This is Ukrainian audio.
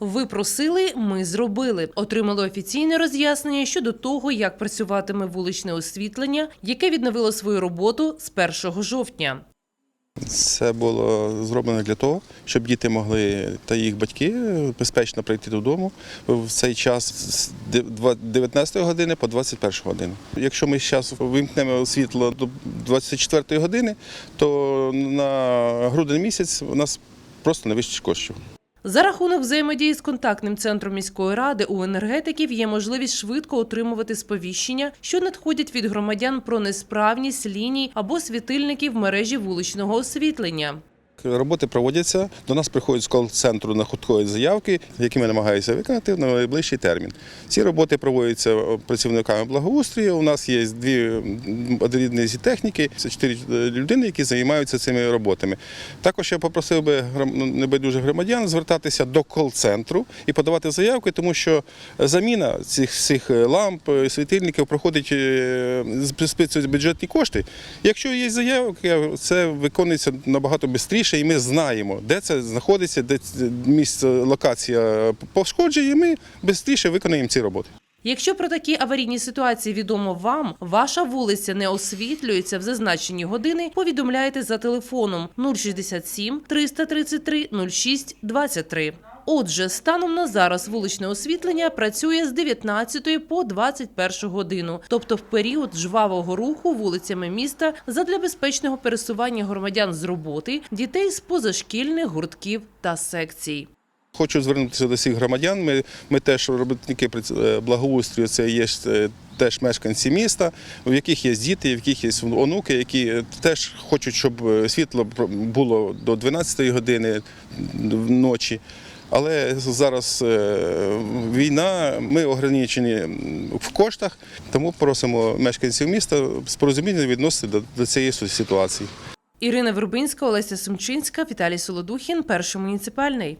Ви просили, ми зробили. Отримали офіційне роз'яснення щодо того, як працюватиме вуличне освітлення, яке відновило свою роботу з 1 жовтня. Це було зроблено для того, щоб діти могли та їх батьки безпечно прийти додому в цей час з 19 години по 21 годину. Якщо ми зараз вимкнемо світло до 24 години, то на грудень місяць у нас просто не вистачить коштів. За рахунок взаємодії з контактним центром міської ради у енергетиків є можливість швидко отримувати сповіщення, що надходять від громадян про несправність ліній або світильників мережі вуличного освітлення. Роботи проводяться. До нас приходять з кол-центру надходять заявки, які ми намагаємося виконати в найближчий термін. Ці роботи проводяться працівниками благоустрою. У нас є дві однорідні техніки, це чотири людини, які займаються цими роботами. Також я попросив би ну, небайдужих громадян звертатися до кол-центру і подавати заявки, тому що заміна цих всіх ламп, світильників проходить е, списують бюджетні кошти. Якщо є заявки, це виконується набагато швидше, і ми знаємо, де це знаходиться, де це місце локація пошкодження, і ми швидше виконуємо ці роботи. Якщо про такі аварійні ситуації відомо вам, ваша вулиця не освітлюється в зазначені години, повідомляйте за телефоном 067 333 06 23. Отже, станом на зараз вуличне освітлення працює з 19 по 21 годину, тобто в період жвавого руху вулицями міста задля безпечного пересування громадян з роботи, дітей з позашкільних гуртків та секцій. Хочу звернутися до всіх громадян. Ми, ми теж робітники е, благоустрою, це є е, теж мешканці міста, в яких є діти, в яких є онуки, які е, теж хочуть, щоб світло було до 12 години ночі. Але зараз е, війна, ми ограничені в коштах, тому просимо мешканців міста з порозумінням відносити до, цієї ситуації. Ірина Вербинська, Олеся Сумчинська, Віталій Солодухін, перший муніципальний.